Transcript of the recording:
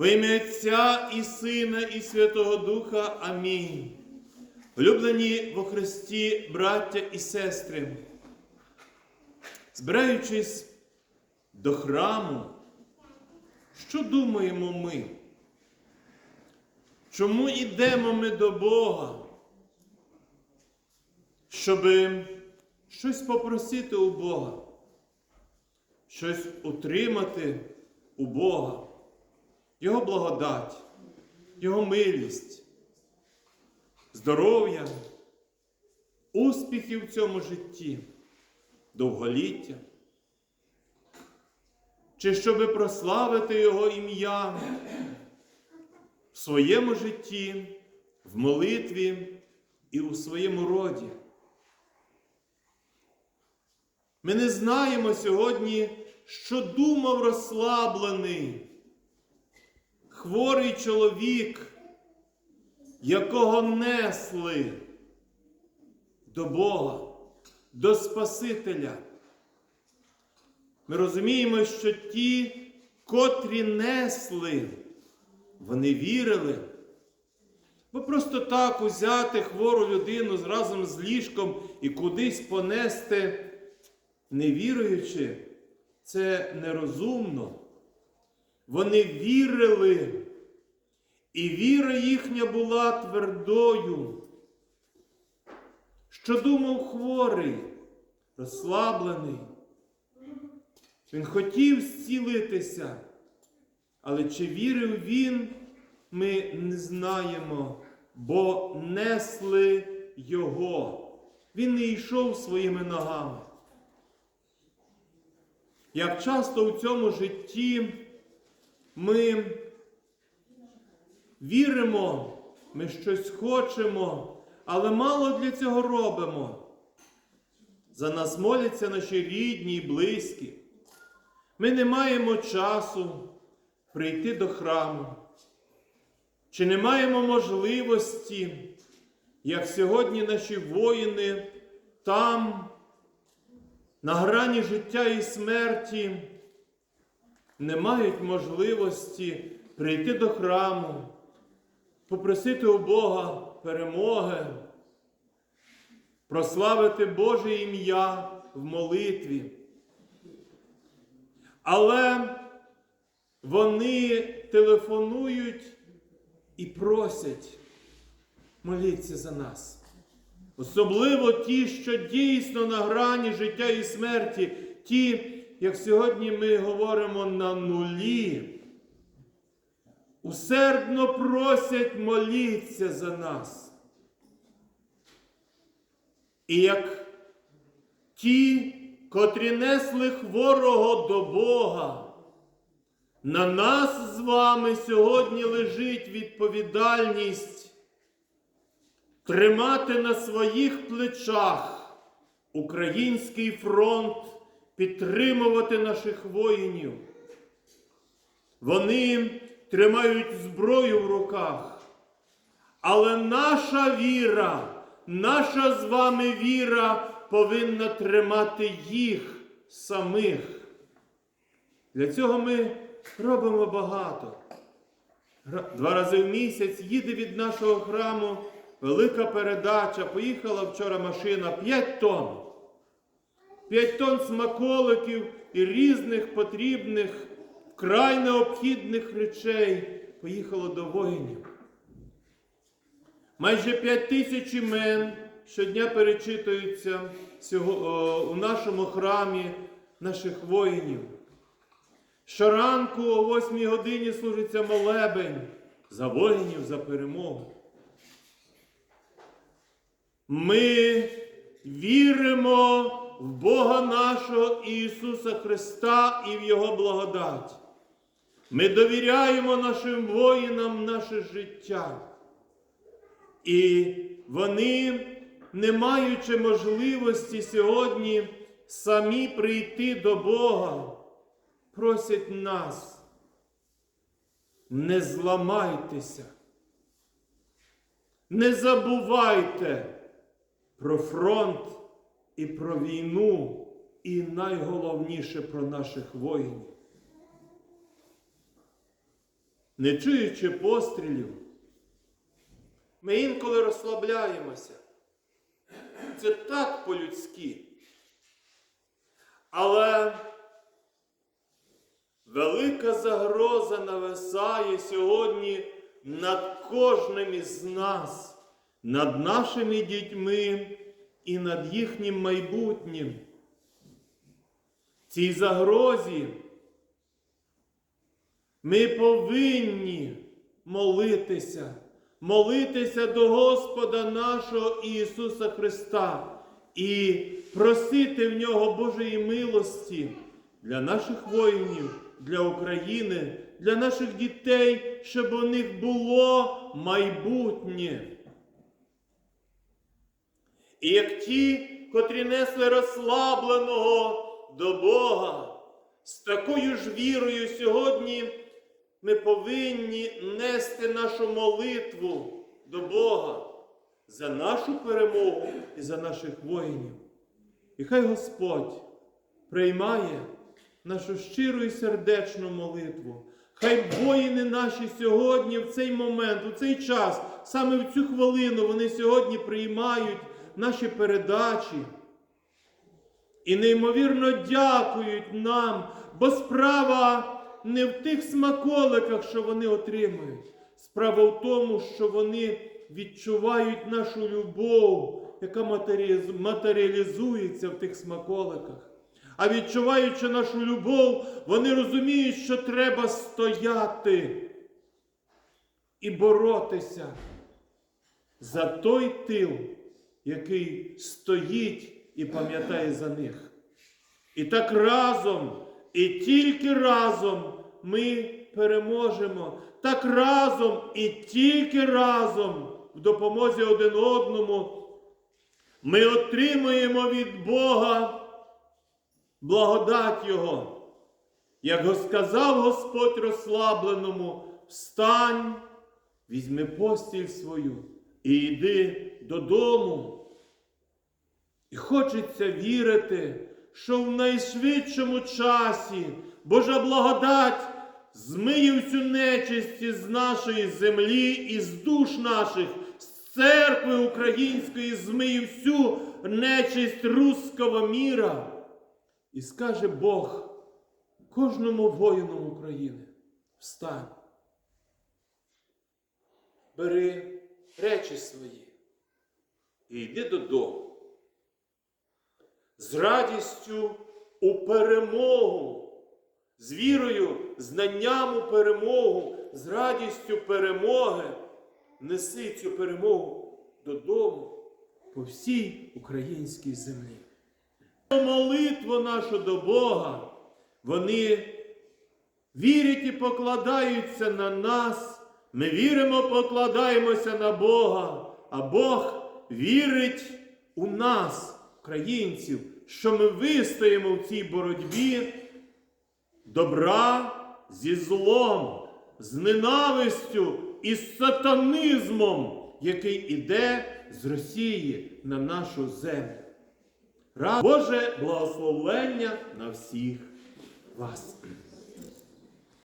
Во ім'я Отця і Сина, і Святого Духа. Амінь. Улюблені во Христі, браття і сестри, збираючись до храму, що думаємо ми? Чому йдемо ми до Бога? Щоб щось попросити у Бога, щось утримати у Бога, Його благодать, Його милість, здоров'я, успіхів в цьому житті, довголіття. Чи щоб прославити Його ім'я в своєму житті, в молитві і у своєму роді. Ми не знаємо сьогодні, що думав розслаблений, хворий чоловік, якого несли до Бога, до Спасителя. Ми розуміємо, що ті, котрі несли, вони вірили. Бо просто так узяти хвору людину разом з ліжком і кудись понести, не віруючи, це нерозумно. Вони вірили, і віра їхня була твердою. Що думав хворий, розслаблений. Він хотів зцілитися, але чи вірив він, ми не знаємо, бо несли його. Він не йшов своїми ногами. Як часто у цьому житті ми віримо, ми щось хочемо, але мало для цього робимо. За нас моляться наші рідні і близькі. Ми не маємо часу прийти до храму. Чи не маємо можливості, як сьогодні наші воїни там, на грані життя і смерті, не мають можливості прийти до храму, попросити у Бога перемоги, прославити Боже ім'я в молитві. Але вони телефонують і просять, моліться за нас. Особливо ті, що дійсно на грані життя і смерті, ті, як сьогодні ми говоримо на нулі, усердно просять моліться за нас. І як ті, котрі несли хворого до Бога, на нас з вами сьогодні лежить відповідальність тримати на своїх плечах український фронт, підтримувати наших воїнів. Вони тримають зброю в руках. Але наша віра, наша з вами віра повинна тримати їх самих. Для цього ми робимо багато. Два рази в місяць їде від нашого храму велика передача. Поїхала вчора машина 5 тонн. 5 тонн смаколиків і різних потрібних, вкрай необхідних речей поїхало до воїнів. Майже 5 тисяч імен щодня перечитуються у нашому храмі наших воїнів. Щоранку о 8 годині служиться молебень за воїнів, за перемогу. Ми віримо в Бога нашого Ісуса Христа і в Його благодать. Ми довіряємо нашим воїнам наше життя. І вони, не маючи можливості сьогодні самі прийти до Бога, просять нас, не зламайтеся, не забувайте про фронт і про війну, і найголовніше про наших воїнів. не чуючи пострілів, ми інколи розслабляємося. Це так по-людськи. Але велика загроза нависає сьогодні над кожним із нас, над нашими дітьми і над їхнім майбутнім. Цій загрозі ми повинні молитися, молитися до Господа нашого Ісуса Христа і просити в Нього Божої милості для наших воїнів, для України, для наших дітей, щоб у них було майбутнє. І як ті, котрі несли розслабленого до Бога, з такою ж вірою сьогодні ми повинні нести нашу молитву до Бога за нашу перемогу і за наших воїнів. І хай Господь приймає нашу щиру і сердечну молитву. Хай воїни наші сьогодні, в цей момент, у цей час, саме в цю хвилину, вони сьогодні приймають наші передачі. І неймовірно дякують нам, бо справа не в тих смаколиках, що вони отримують. Справа в тому, що вони відчувають нашу любов, яка матеріалізується в тих смаколиках. А відчуваючи нашу любов, вони розуміють, що треба стояти і боротися за той тил, який стоїть і пам'ятає за них. І так разом, і тільки разом ми переможемо. Так разом і тільки разом в допомозі один одному ми отримуємо від Бога благодать Його. Як сказав Господь розслабленому, встань, візьми постіль свою і йди додому. І хочеться вірити, що в найшвидшому часі Божа благодать змиє всю нечисть із нашої землі, із душ наших, з церкви української змиє всю нечисть руського міра. І скаже Бог кожному воїну України: встань, бери речі свої і йди додому з радістю у перемогу, з вірою, знанням у перемогу, з радістю перемоги. Неси цю перемогу додому по всій українській землі. Молитву нашу до Бога, вони вірять і покладаються на нас. Ми віримо, покладаємося на Бога, а Бог вірить у нас, українців, що ми вистоїмо в цій боротьбі добра зі злом, з ненавистю і з сатанизмом, який іде з Росії на нашу землю. Боже благословення на всіх вас.